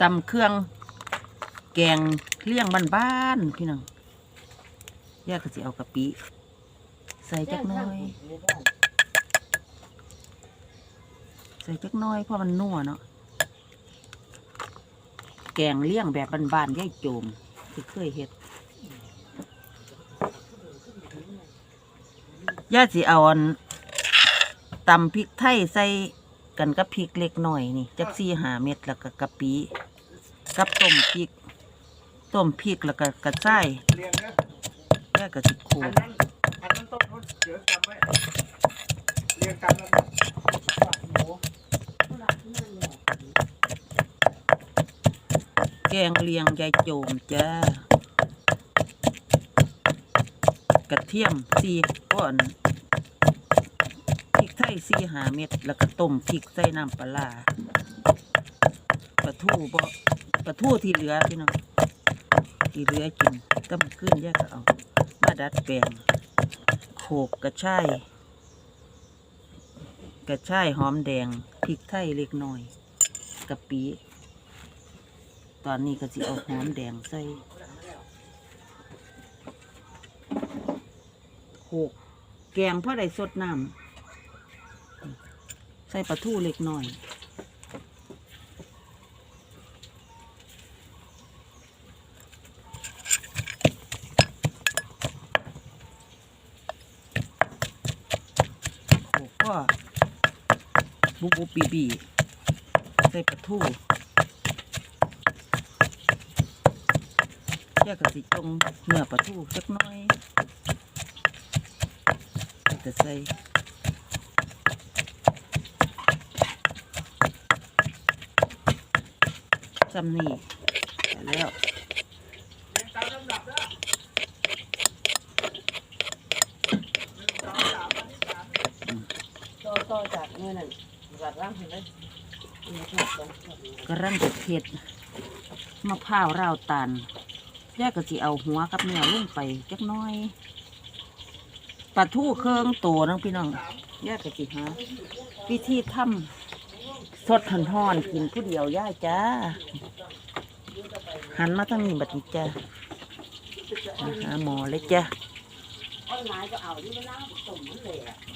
ตำเครื่องแกงเลี่ยงบ้านๆพี่น้องย่าก็สิเอากะปิใส่จักหน้อย ใส่จักหน้อยเพราะมันนัวเนาะแกงเลี่ยงแบบบ้านๆย่ายโจมที่เคยเฮ็ดย่าสิเอาอันตำพริกไทยใส่กันกับพริกเล็กหน่อยนี่จักซี่หาเม็ดแล้วก็กะปิ กับต้มพริกต้มพริกแล้วก็กระช่ายเรียงนะแย่ก็สิโขอักนนั้นอันนั้นต้มเขาเดี๋ยวจำไว้เรียงกันแล้วนะฝักหมูแกงเลียงยายโจมจ้ากระเทียมสี่ก้อนพริกไทยสี่หาเม็ด แล้วก็ต้มพริกใส่น้ำปลาปลาทูบ่ ปลาทูที่เหลือพี่น้องที่เหลือกินต้มขึ้นแยกก็เอามาดัดแปลงโขกกระชายกระชายหอมแดงพริกไทยเล็กน้อยกะปิตอนนี้ก็สิเอาหอมแดงใส่โขกแกงเพราะได้สดน้ำใส่ปลาทูเล็กน้อย โขกก็ บุบบุบบีบีใส่ปลาทูแยกกะสิตรงเนื้อปลาทูจักน้อยจะใส่ซ้ำนี่แล้ว เรียงตามลำดับนะสองสามอันที่สาม ต่อต่อจากเมื่อนั้นจากร่างเห็นไหมมีชอบตรงชอบนี้กระรังจะเผ็ดมะพร้าวราวตาลแยกกะสิเอาหัวกับเนื้อลงไปจักหน้อยปลาทูเครื่องโตน้องพี่น้องแยกกะสิหาวิธีทำสดหันห่อนๆกินผู้เดียวย่าจ้า หันมาทางนี้บัดนี้จ้าหาหมอเลยจ้า ออนไลน์ก็เอาที่มันน้ำต้มมันเลยอะ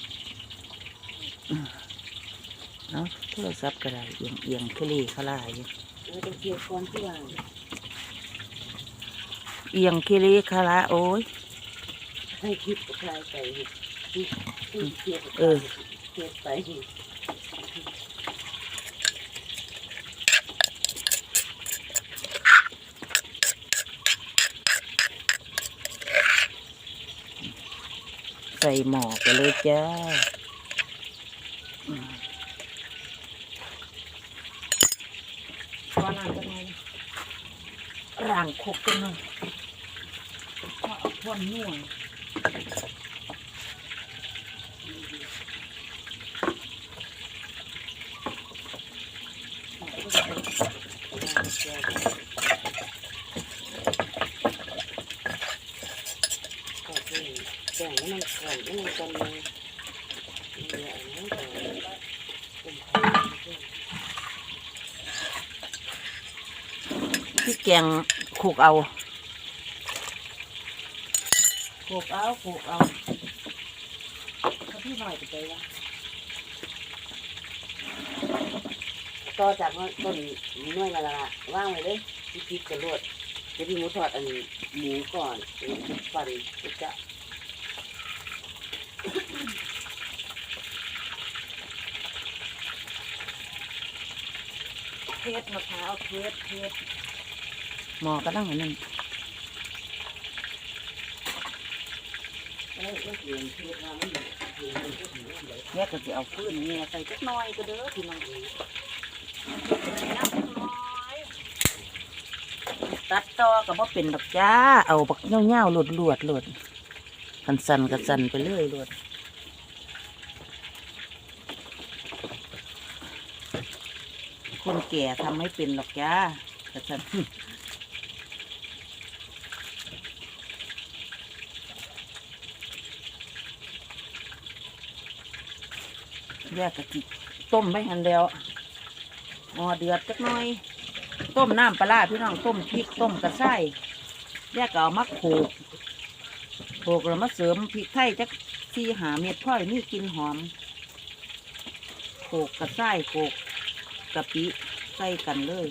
เอาโทรศัพท์ก็ได้เอียงเอียงๆเคลีคลายอยู่เออเป็นเกียวก่อนที่ว่าเอียงเคลีคลาโอ้ยให้คลิปใครไปที่ที่เกียวเออเกียวไปใส่หมอไปเลยจ้าอืมว่าน้ำจะไง ร่างคกกันหน่อยพอเอาพวนน่งก็คือแบ่งมันก่อนให้มันกันเลยเดี๋ยวอันนั้นก่อนต้มข้าวพี่แกง คลุกเอาโขกเอาโขกเอาเขาพี่หน่อยไปเลยว่าต่อจากต้นน้อยมาละว่างไว้เลยพี่พริกระลวดจะพี่หมูทอดอันหมูก่อนฟันจะเทศมะพร้าวเทศเทศ หมอก็ตั้งอันนั้นเอ้ยเอ้ยเรียนเทศมาไม่หยุดเรียนมันก็ถึงเรื่องเลยก็จะเอาฟืนแง่ใส่จักน้อยก็เด้อพี่น้องเอ๋ยตัดต่อก็บ่เป็นดอกจ้า เอาบักเงี้ยวๆหลดหลวดหลดคันสันก็สันไปเรื่อยหลดคนแก่ทำไม่เป็นหรอกจ้าแต่ฉัน แยกกะทิต้มไปหันแล้วหมอเดือดจักหน่อย ต้มน้ำปลาร้าพี่น้องต้มพริกต้มกระไส้แยกก็เอามาโขกโขกแล้วมาเสริมพริกไทยจักสี่หาเม็ดพ่อยมีกลินหอมโขกกระไส้โขกกะปิใส่กันเลย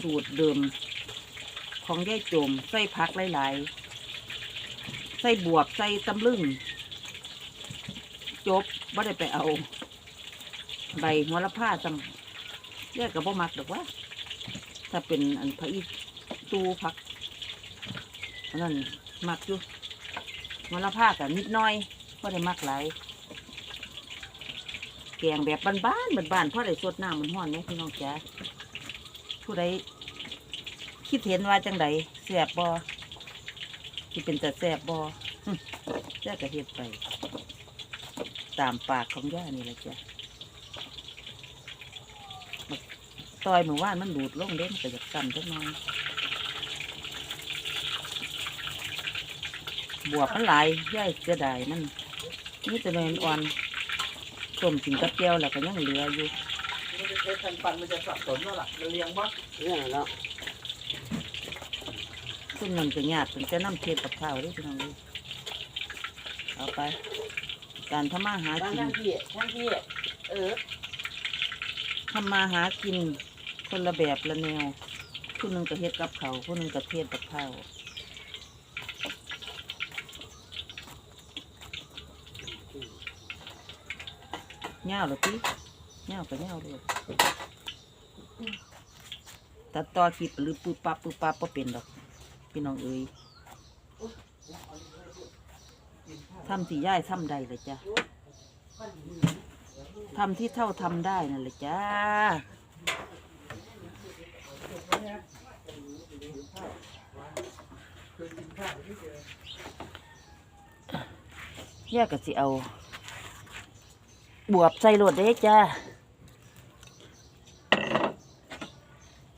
สูตรเดิม ของยายโจมใส่ผักหลายๆ ใส่บวบใส่ตำลึง จบไม่ได้ไปเอา ใบหัวละผ้าจำเรียกกับบ่มักดอกว่า ถ้าเป็นอันพระอีตูผักนนั้นมักอยู่หัวละผ้ากับนิดน้อยก็ได้มักหลายแกงแบบบ้านๆบ้านๆเพราะได้สดน้ำมันห้อนไหมพี่น้องจ๋าผู้ใดคิดเห็นว่าจังใดแสบบ่ที่เป็นแต่แสบบ่หึแซ่บกระเฮ็ดไป ตามปากของย่านี่แหละจ้ะบักซอยหมู่ว่านมันดูดลงเด่นก็จะสั่นจักหน่อยบวกมันหลายย่ายเสียดายมันนี่จะเนินอ่อนต้มกินกับแก้วแล้วก็ยังเหลืออยู่มันจะใช้คันปันมันจะสับสนแล้วล่ะมันเรียงบ้างเรื่องเนาะซึ่งมันจะยากเป็นแต่น้ำเทียนกับข้าวเด้วยพี่น้องเด้อเอาไป การทำมาหาบางกินทั้งที่ทั้งที่เออทำมาหากิน คนละแบบละแนวผู้หนึ่งก็เฮ็ดกับเขาวผู้หนึ่งก็เทศกับข้าวเงาหรือพี่เงากับเงาด้วยตัดต่อคลิปหรือปุ๊บปั๊บปุ๊บปั๊บก็เป็นดอกพี่น้องเอ้ย ทำที่ย่ายทำได้เลยจ้ะทำที่เท่าทำได้นั่นแหละจ้าแยกก็สิเอา บวบใส่โหลดได้จ้า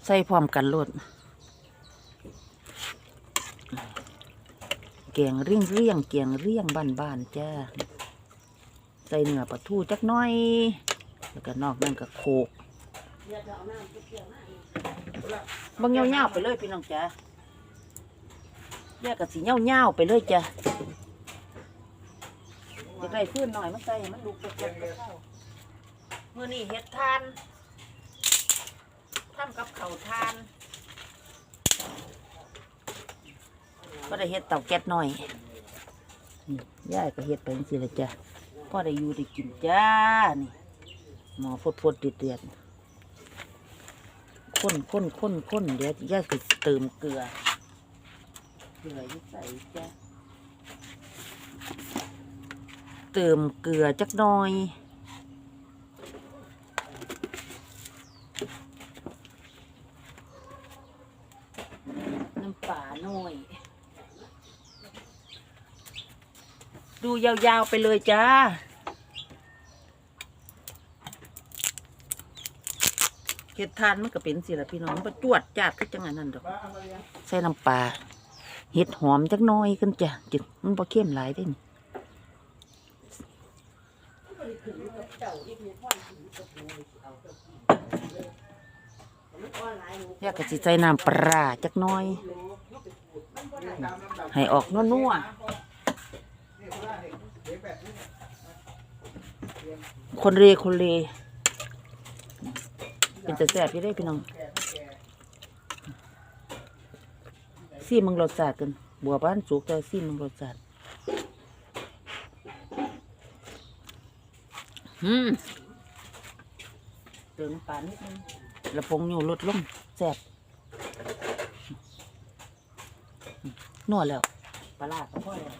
ใส่พร้อมกันโหลด กงเรียงเรียงๆแกงเรียงบ้านบ้านจ้าใส่เนื้อปลาทูจักน้อย แล้วก็นอกนั่นก็โคกบางเงาๆไปเลยพี่น้องจ้าแยกกับสีเงาๆไปเลยจ้าจะได้พื้นหน่อยมาใส่ให้มันลุกเจ็บๆกับข้าวมื่อนี้เฮ็ดทานทำกับเขาทาน ก็ได้เฮ็ดเต่าแก๊สหน่อยนี่ย่ายก็เฮ็ดไปจังซี่ละจ้ะพ่อได้อยู่ได้กินจ้านี่หมอฟดฟดๆเดือดเดือดข้นข้นข้นข้นเดี๋ยวย่ายก็เติมเกลือเกลืออยิ่ใส่จ้ะเติมเกลือจักหน่อย น้ำป่าหน่อย ดูยาวๆไปเลยจ้า เห็ดทานมันก็เป็นสิละพี่น้องประจวดจาดคือจังอันนั้นดอกบ้าเอามาเรียงใส่น้ำปลาเห็ดหอมจักน้อยกันจ้ะจึงมันบ่เข้มหลายได้นี่อยากกะสิใส่น้ำปลาจักน้อยเรียงตามลำดับให้ออกนัวคนละนี่เรียงแบบนี้ ๆ คนเรคนเรเป็นแต่แซ่บพี่ได้พี่น้องซี่มึงรสชาติกันบัวบ้านสุกแต่ซี่มึงรสชาติอืมเติมปลานิดนึงแล้วพงอยู่ลดลงแซ่บนัวแล้วปลาร้าก็พอแล้ว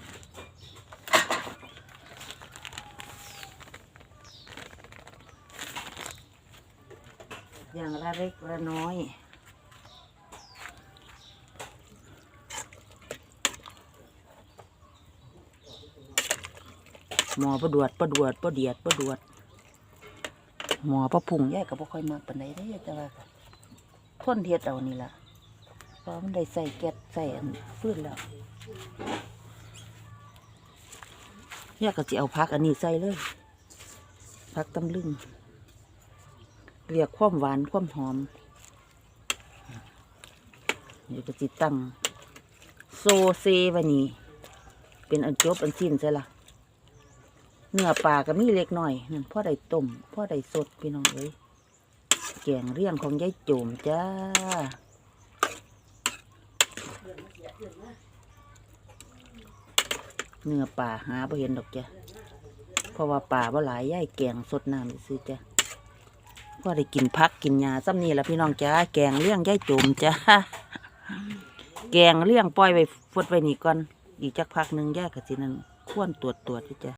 อย่างละเล็กละน้อยหมอประดวดประดวดประเดียดประดวด หมอประพุงแยกกับบ่ค่อยมากปานใดได้แต่ว่าทนเทียดเอานี่ล่ะเพราะมันได้ใส่แก๊สใส่ฟื้นแล้วแยกก็จะเอาพักอันนี้ใส่เลยพักตำลึง เรียกความหวานความหอมเดี๋ยวก็จิตั้งโซเซว้นี่เป็นอันจบอันสิ้นใช่ละเนื้อปลาก็มีเล็กน้อยนั่นพ่อได้ต้มพ่อได้สดพี่น้องเอ้ยแกงเรี่ยงของยายโจมจ้าเนื้อป่าหาบ่เห็นดอกจ้ะเพราะว่าป่าบ่หลายย่ายแกงสดน้ำซื้อจ้ะ ก็ได้กินพักกินยาซ้ำนี่ละพี่น้องจ้าแกงเลี้ยงย่ายจุ่มจ้าแกงเลี้ยงปล่อยไว้ฟดไว้นี่ก่อนอีกจักพักหนึ่งย่ายกะสินั้นควนตรวจตรวจจ้ะ